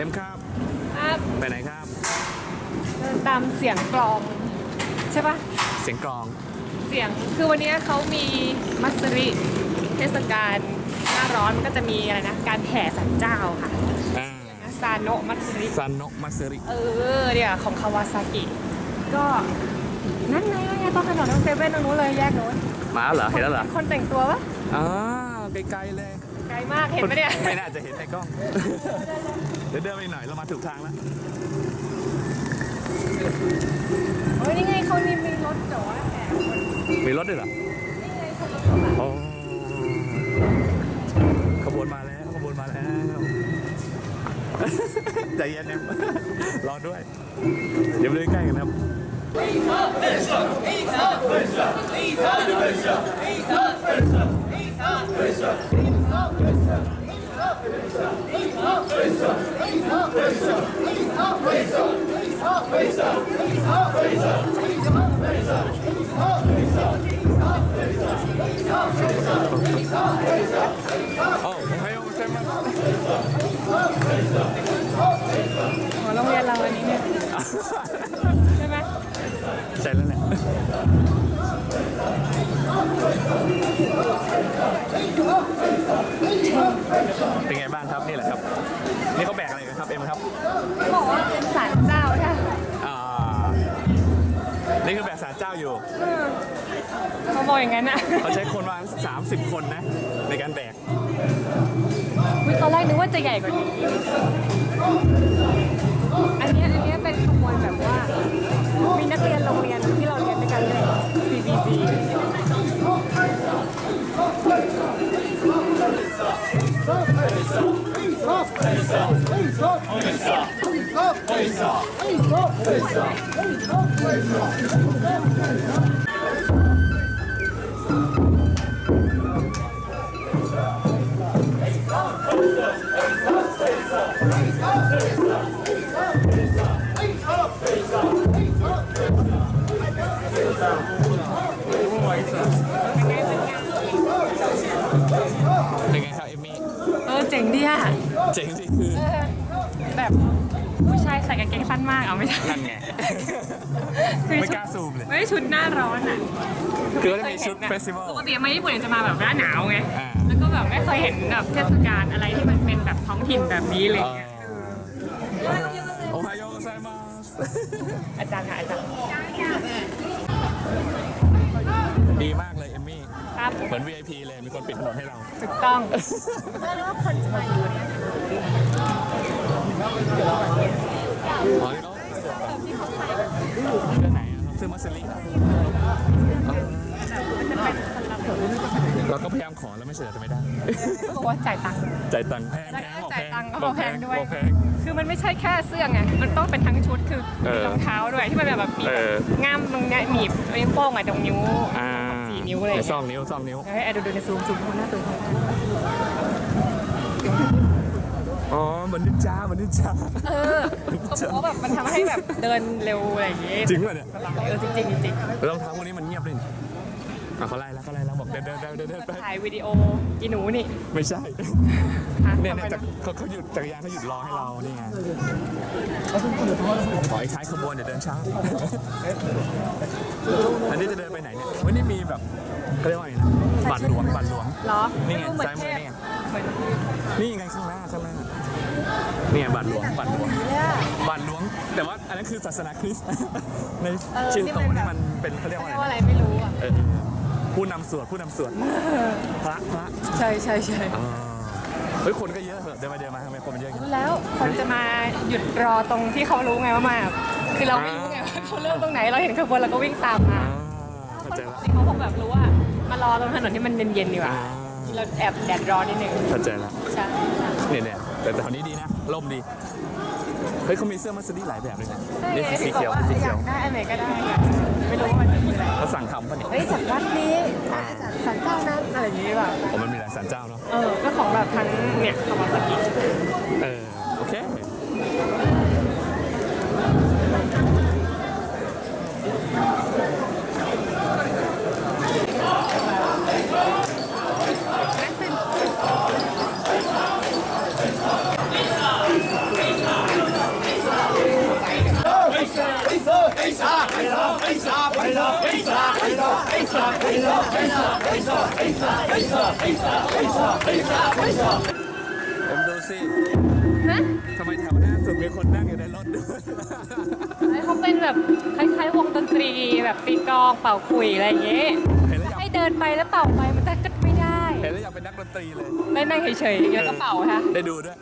อ็มครับ ครับไปไหนครับ เดินตามเสียงกลอง ใช่ปะเสียงกลอง เสียงคือวันนี้เขามีมัสริเทศกาลหน้าร้อนมันก็จะมีอะไรนะ การแห่สันเจ้าค่ะอ่าซาโนะมัสริซันโนะมัสริเออเนี่ยของคาวาซากิ ก็นั่นไงนั่นไงต้องถนนตรงเซเว่นตรงนู้นเลยแยกโน้นมาแล้วเหรอเห็นแล้วเหรอคนแต่งตัววะอ่าไกลๆเลย ไกลมากเห็นไหมเนี่ย ไม่น่าจะเห็นในกล้อง เดี๋ยวเดินไปหน่อยเรามาถูกทางแล้วเฮ้ยนี่ไงเขานี่มีรถแต่ว่าแห่คนมีรถด้วยเหรอนี่ไงคนรถกระบะโอ้ขบวนมาแล้วขบวนมาแล้ว ใจเย็นเอ็มรอด้วย เดี๋ยวไปใกล้กันครับโอ้โหให้โอเซมาหัวโรงเรียนเราอันนี้เนี่ยใช่ไหมใช่แล้วแหละ เป็นไงบ้างครับนี่แหละครับ นี่เขาแบกอะไรกันครับเอ็มครับเขาบอกว่าเป็นศาลเจ้าใช่ไหมอ่านี่คือแบกสารเจ้าอยู่เออเขาบอกอย่างนั้นนะเขาใช้คนประมาณ30 คนนะ ในการแบกอุ๊ยตอนแรกนึกว่าจะใหญ่กว่านี้ อันเนี้ยอันเนี้ยเป็นขบวนแบบว่า มีนักเรียนโรงเรียนที่เราเรียน เป็นไงครับเอมมี่เออเจ๋งดีอะ เจ๋งสิคือเออแบบผู้ชายใส่กางเกงสั้นมากเอาไม่ใช่นั่นไง คือไม่ชุดกล้าซูมเลย ไม่ได้ชุดหน้าร้อนอะคือเขาจะมีชุดเฟสติวัล ปกติมาญี่ปุ่นจะมาแบบหน้าหนาวไง อ่า แล้วก็แบบไม่เคยเห็นแบบเทศกาลอะไรที่มันเป็นแบบท้องถิ่นแบบนี้เลยเงี้ยโอไฮโอไซมาสอาจารย์ค่ะอาจารย์ ดีมากเลยเอมมี่ ครับเหมือน VIP เลย มีคนปิดถนนให้เรา ถูกต้องไม่รู้ว่าคนจะมาดูเนี่ยอ๋อนี่เขาเรื่องไหนอะครับซื้อมาสลิงเราก็พยายามขอแล้วไม่เฉยแต่ไม่ได้เขาบอกว่าจ่ายตังค์ จ่ายตังค์แพงแล้วแพก็งบอกจ่ายแพตังงค์ก็บอกแพงด้วย บอกแพง คือมันไม่ใช่แค่เสื้อไง มันต้องเป็นทั้งชุดคือเอมีอรองเท้าด้วยที่มันแบบแบบมีเออ ง่ามตรงเนี้ยหนีบนิ้วโป้งอะตรงนิ้ว อ่าสี่ นิ้วอะไรอย่างซเงี้อยงนิ้วซองนิ้วเดี๋ยวให้แอดดูดูในซูมซูมคนหน้าซูมคนหน้าอ๋อเหมือนนินจาเหมือนนินจา เออเขาบอกว่าแบบมันทำให้แบบเดินเร็วอะไรอย่างงี้จริงป่ะเนี่ยสบายเออจริงๆจริงรองเท้าพวกนี้มันเงียบเลยนี่ อะเขาไล่แล้วเขาไล่แล้วบอกเดินเดินเดินเดินเดินไปๆถ่ายวิดีโออีหนูนี่ไม่ใช่ฮะเนี่ยทำไมเนี่ยนะเขาเขาหยุดจักรยานเขาหยุดรอให้เรานี่ไงขอให้ท้ายขบวนเดี๋ยวเดินช้าอันนี้จะเดินไปไหนเนี่ยวันนี้มีแบบเขาเรียกว่าไงนะบัตรหลวงบัตรหลวง เหรอนี่ไงม่รู้เหมือนซ้ายมือนี่ไง เหมือนนี่ไงข้างหน้าข้างหน้านี่ไงบัตรหลวงบัตรหลวง เนี่ย บัตรหลวง แต่ว่าอันนั้นคือศาสนาคริสต์ ในเออชินที่โตมันแบบนี่มันเป็นเขาเรียกว่าเรีอะยกไรว่าอะไรไม่รู้อะ เออ ผู้นำสวดผู้นำสวดพระพระใช่ใช่ใช่อ่าเฮ้ยคนก็เยอะเหอะเดินมาเดินมาทำไมคนมันเยอะอย่างนี้รู้แล้วคนจะมาหยุดรอตรงที่เขารู้ไงว่ามา คือเราไม่รู้ไงว่าเขาเริ่มตรงไหนเราเห็นขบวนเราก็วิ่งตามมาอ่าเข้าใจละเขาคงแบบรู้ว่ามารอตรงถนนที่มันเย็นๆดีกว่าอ่าเราแอบแดดร้อนนิดนึงเข้าใจละ ใช่ เนี่ยเนี่ยแต่แต่แถวนี้ดีนะ ร่มดีเฮ้ยเขามีเสื้อมัสดีหลายแบบเลยนะนี่คือสีเขียวสีอเขียายวกได้อันไหนก็ได้อะไม่รู้ว่ามันคืออะไรเขาสั่งทำป่ะเนี่ยเฮ้ยจากวัดนี้อะจากสันเจ้านั้นอะไรอย่างงี้แบบผมมันมีหลายสันเจ้าเนาะเออก็ของแบบทั้งเนี่ยคาวาซากิเออ เอ็มดูสิฮะทำไมแถวหน้าสุดมีคนนั่งอยู่ในรถด้วยไอเขาเป็นแบบคล้ายๆวงดนตรีแบบตีกลองเป่าขลุ่ยอะไรอย่างเงี้ยเห็นแล้วอยากให้เดินไปแล้วเป่าไปมันก็ไม่ได้เห็นแล้วอยากเป็นนักดนตรีเลยได้นั่งเฉยๆแล้วก็เป่าค่ะได้ดูด้วย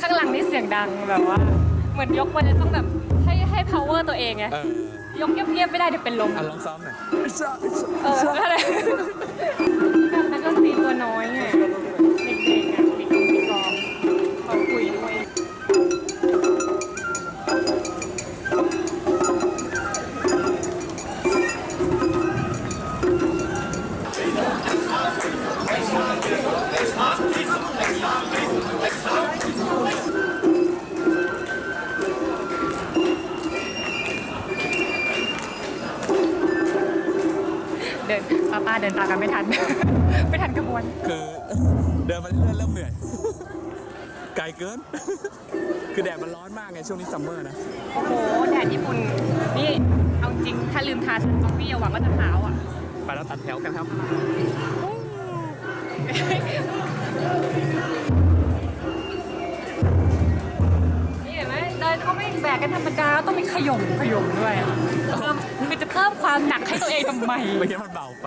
ข้างหลังนี่เสียงดังแบบว่า เหมือนยกมันจะต้องแบบให้ให้ power ตัวเองไง เออ ยกเงียบๆไม่ได้เดี๋ยวเป็นลมอะลองซ้อมหน่อย เอออะไรแบบนักดนต เดินมาเรื่อยๆเริ่มเหนื่อย ไกลเกิน คือแดดมันร้อนมากไงช่วงนี้ซัมเมอร์นะ โอ้โห แดดญี่ปุ่น นี่ เอาจริง ถ้าลืมทาซันกอฟี่อย่าหวังว่าจะขาวอะ ไปแล้วตัดแถวกันครับ นี่เห็นไหมเดินเขาไม่แบกกันธรรมดา ต้องมีขยมขยมด้วยเพิ่มคือจะเพิ่มความหนักให้ตัวเองทำไม ไม่งั้นมันเบาไป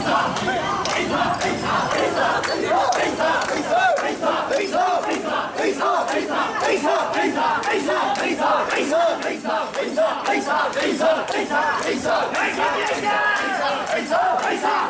อีสาน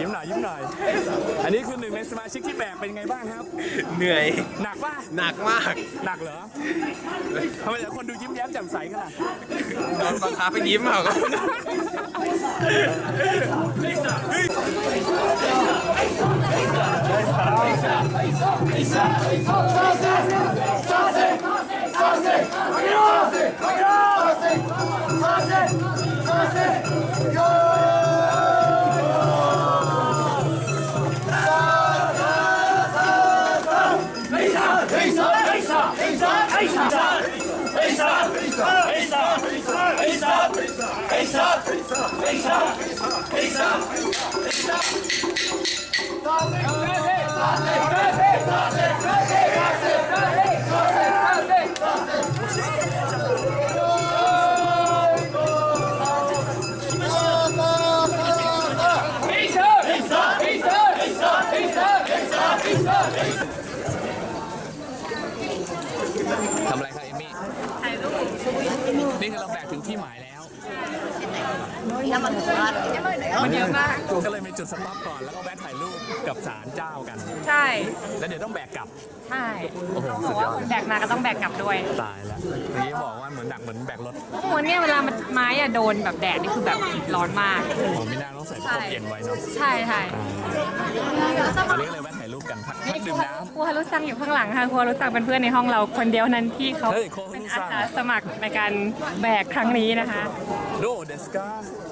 ยิ้มหน่อยยิ้มหน่อย อันนี้คือหนึ่งในสมาชิกที่แบกเป็นไงบ้างครับ เหนื่อยหนักป่ะหนักมากหนักเหรอทำไมแต่คนดูยิ้มแย้มแจ่มใสขนาดโดนบังคับให้ยิ้มเอาก็ สต็อปก่อนแล้วก็แวะถ่ายรูปกับศาลเจ้ากัน ใช่ แล้วเดี๋ยวต้องแบกกลับ ใช่โอ้โหบสุอดกยว่าอดคนแบกมาก็ต้องแบกกลับด้วย ตายแล้วเมื่อกี้บอกว่าเหมือนหนักเหมือนแบกรถโอ้โหเนี่ยเวลามันไม้อะโดนแบบแดดนี่คือแบบร้อนมาก ผมไม่น่าต้องใส่ผ้าเย็นไว้เนาะใช่ใช่อันนี้ก็เลยแวะถ่ายรูปกันพักพักดื่มน้ครูฮารุซังอยู่ข้างหลังค่ะครูฮารุซังเป็นเพื่อนในห้องเราคนเดียวนั้นที่เขาเฮ้ยครูฮารุเป็นซัอางสาสมัครในการแบกครั้งนี้นะคะำโดเดสกา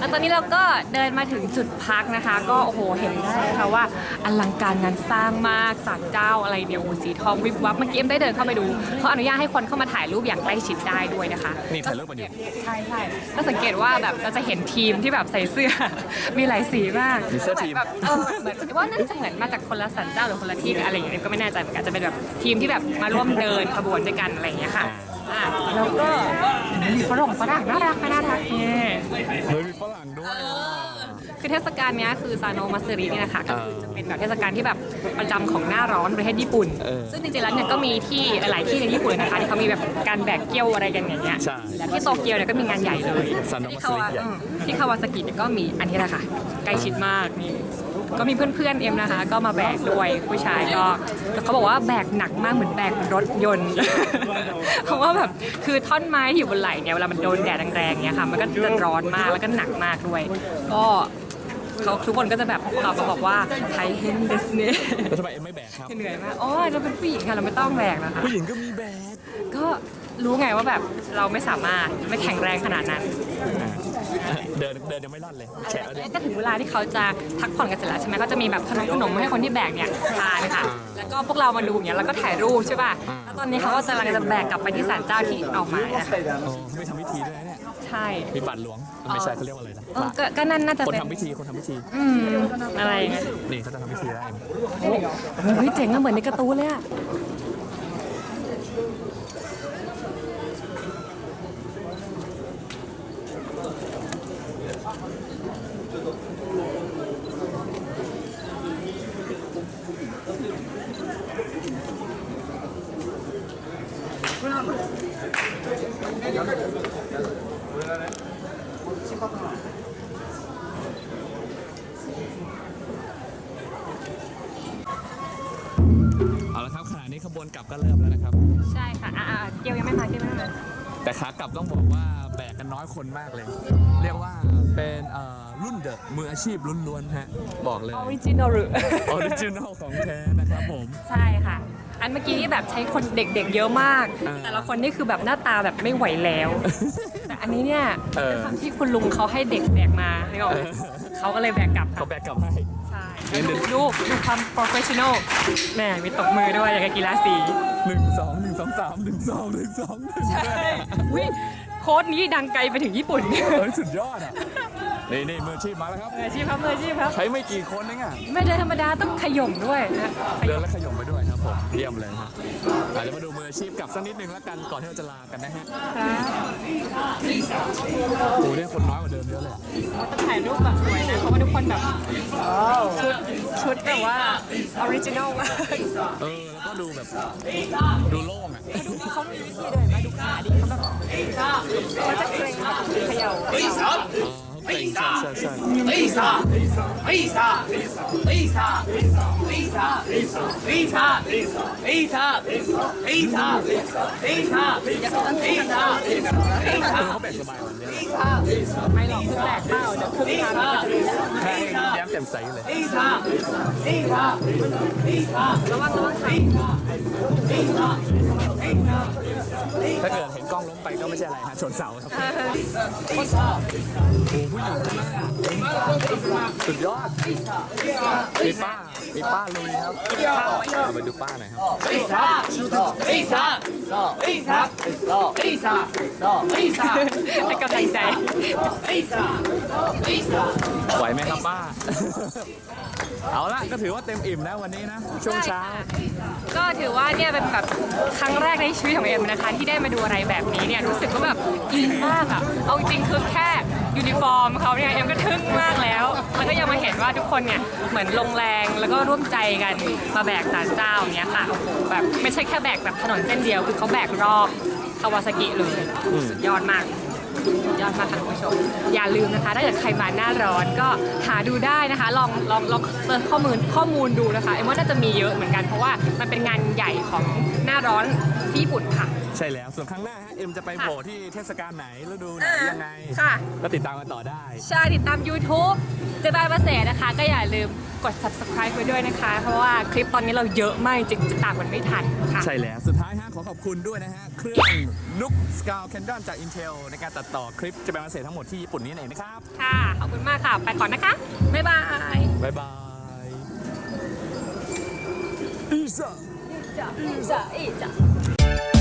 แล้วตอนนี้เราก็เดินมาถึงจุดพักนะคะ ก็โอ้โหเห็นได้ค่ะว่าอลังการงานสร้างมากศาลเจ้าอะไรเนี่ยโอ้โหสีทองวิบวับเมื่อกี้เอ็มได้เดินเข้าไปดูเขาอนุญาตให้คนเข้ามาถ่ายรูปอย่างใกล้ชิดได้ด้วยนะคะนี่ถ่ายรูปมาอยู่ใช่ใช่ก็สังเกตว่าแบบเราจะเห็นทีมที่แบบใส่เสื้อ มีหลายสีมากมีเสื้อทีม แบบเออเหมือนว่านั่นจะเหมือนมาจากคนละสันเจ้าหรือคนละที่อะไรอย่างเงี้ยก็ไม่แน่ใจเหมือนกันจะเป็นแบบทีมที่แบบมาร่วมเดินขบวนด้วยกันอะไรอย่างเงี้ยค่ะ อะ แล้วก็มีฝรั่งฝรั่งน่ารักน่ารักเนี่ยเฮ้ยมีฝรั่งด้วยคือเทศกาลเนี้ยคือซาโนมาซึริเนี่ยนะคะก็คือจะเป็นแบบเทศกาลที่แบบประจำของหน้าร้อนประเทศญี่ปุ่นเออซึ่งจริงๆแล้วเนี่ยก็มีที่หลายๆที่ในญี่ปุ่นนะคะที่เขามีแบบการแบกเกี้ยวอะไรกันอย่างเงี้ยใช่และที่โตเกียวเนี่ยก็มีงานใหญ่เลยซาโนที่มาคาซึริวาใหญ่อืมที่คาวาซากิเนี่ยก็มีอันนี้แหละค่ะใกล้ชิดมากนี่ ก็มีเพื่อนๆเอ็มนะคะ ก็มาแบกด้วยผู้ชายก็แล้วเขาบอกว่าแบกหนักมากเหมือนแบกรถยนต์ เพราะว่าแบบคือท่อนไม้ที่อยู่บนไหล่เนี่ยเวลามันโดนแดดแรงๆเนี่ยค่ะมันก็จะร้อนมากแล้วก็หนักมากด้วย ก็เขาทุกคนก็จะแบบตอบมาบอกว่าไทยเฮนเดสเน่แล้วทำไมเอ็มไม่แบกครับเหนื่อยมากอ๋อเราเป็นผู้หญิงค่ะเราไม่ต้องแบกนะคะผู้หญิงก็มีแบกก็รู้ไงว่าแบบเราไม่สามารถไม่แข็งแรงขนาดนั้น เดินเดินยังไม่รอดเลยแฉะแล้วดิก็ถึงเวลาที่เขาจะพักผ่อนกันเสร็จแล้วใช่ไหมก็จะมีแบบขนมขนมให้คนที่แบกเนี่ยทานค่ะ แล้วก็พวกเรามาดูอย่างเงี้ยแล้วก็ถ่ายรูปใช่ป่ะ แล้วตอนนี้เขาก็จะกำลังจะแบกกลับไปที่ศาลเจ้าที่เอามานะคะโอ้ไม่ทำพิธีด้วยนะเนี่ย ใช่มีบัตรหลวง ไม่ใช่เขาเรียกว่าอะไรนะเออก็ก็นั่นน่าจะคนเป็นทำพิธีคนทำพิธี อืมอะไรอย่างเงี้ยนี่เขาจะทำพิธีได้ เฮ้ยเจ๋งอะเหมือนในการ์ตูนเลยอะ เอาละครับขณะนี้ขบวนกลับก็เริ่มแล้วนะครับ ใช่ค่ะอ่าเกียวยังไม่มาเกียวยังไม่มาแต่ขากลับต้องบอกว่าแบกกันน้อยคนมากเลย เรียกว่าเป็นเอ่อรุ่นเดอะมืออาชีพล้วนๆฮะบอกเลยออริจินอลออริจินอลของแท้นะครับผม ใช่ค่ะ อันเมื่อกี้นี่แบบใช้คนเด็กๆเยอะมากอ่าแต่ละคนนี่คือแบบหน้าตาแบบไม่ไหวแล้ว แต่อันนี้เนี่ยเออด้วยความที่คุณลุงเขาให้เด็กแบกมาเนี่ยเออเขาก็เลยแบกกลับค่ะเขาแบกกลับให้ ใช่งั้นเดี๋ยวดูดูความ professional แหมมีตบมือด้วยอย่างกับกีฬาสี หนึ่งสองหนึ่งสองสามหนึ่งสองหนึ่งสองหนึ่งวิโค้ดนี้ดังไกลไปถึงญี่ปุ่นเฮ้ยสุดยอดอะนี่นี่มืออาชีพมาแล้วครับมืออาชีพครับมืออาชีพครับ ใช้ไม่กี่คนเองอะ ไม่เดินธรรมดาต้องขย่มด้วยนะขเดิย่นมและขยมไปด้วยครับ ผมเยี่ยมเลยฮะอาจจะมาดูมืออาชีพกลับสักนิดนึงแล้วกันก่อนที่เราจะลากันนะฮะค่ะโอ้เนี่ยคนน้อยกว่าเดิมเยอะเลยอะต้องถ่ายรูปแบบสวยนะเพราะว่าทุกคนแบบชุดชุดแบบว่าออริจินอลมากเออแล้วก็ดูแบบดูโล่งอะเขามีวิธีเดินมาดูขาดิเขาแบบเขาจะเกรงแบบเขย่าอ๋อเขาเก่งใช่ใช่ใช่ Lisa! Lisa! Lisa! Lisa! Lisa! Lisa! Lisa! Lisa! Lisa! เออเขาแบ่งสบายกวันนี้ไม่หรอกคือแตกเปล่าเดี๋ยวครึ่งทางก็จะรู้แค่แย้มแจ่มใสเลย Lisa! Lisa! Lisa! ระวังระวังขา Lisa! Lisa! ถ้าเกิดเห็นกล้ องล้มไปก็ไม่ใช่อะไรฮะชนเสาครับผู้หญิงสุดยอดมีป้ามีป้าลุยครับเอาไปดูป้าหน่อยครับ Lisa, Lisa, Lisa, Lisa, Lisa, ให้กำลังใจ Lisa, Lisa. ไหวไหมครับป้า เอาละก็ถือว่าเต็มอิ่มนะวันนี้นะ ช่วงเช้า ก็ถือว่าเนี่ยเป็นแบบครั้งแรกในชีวิตของเอ็มนะคะ ที่ได้มาดูอะไรแบบนี้เนี่ยรู้สึกว่าแบบอินมากอะเอาจริงคือแค่ยูนิฟอร์มเขาเนี่ยเอ็มก็ทึ่งมากแล้วแล้วก็ยังมาเห็นว่าทุกคนเนี่ยเหมือนลงแรงแล้วก็ร่วมใจกันมาแบกสารเจ้าอย่างเนี้ยค่ะโอ้โหแบบไม่ใช่แค่แบกแบบถนนเส้นเดียวคือเขาแบกรอบคาวาซากิเลยสุดยอดมากสุดยอดมากค่ะคุณผู้ชม อย่าลืมนะคะถ้าเกิดใครมาหน้าร้อนก็หาดูได้นะคะ ลองลองลองเซิร์ชข้อมูลข้อมูลดูนะคะเอ็มว่าน่าจะมีเยอะเหมือนกันเพราะว่ามันเป็นงานใหญ่ของหน้าร้อนที่ญี่ปุ่นค่ะ ใช่แล้วส่วนครั้งหน้าฮะเอ็มจะไปโผล่ที่เทศกาลไหนฤดูไหนยังไงค่ะ ก็ติดตามกันต่อได้ ใช่ติดตาม YouTube เจะบายประเสริฐนะคะ ก็อย่าลืมกด subscribe ไว้ด้วยนะคะ เพราะว่าคลิปตอนนี้เราเยอะมากจริงๆจะตามกันไม่ทันค่ะ ใช่แล้วสุดท้ายฮะขอขอบคุณด้วยนะฮะ เครื่องนุกสกาวแคนดอนจาก Intel ในการตัดต่อคลิปจะเป็นมาเสร็จทั้งหมดที่ญี่ปุ่นนี้เองนะครับ ค่ะ ขอบคุณมากค่ะ ไปก่อนนะคะ บ๊ายบายบ๊ายบายอีซ่า อีจ้ะอีจ้ะ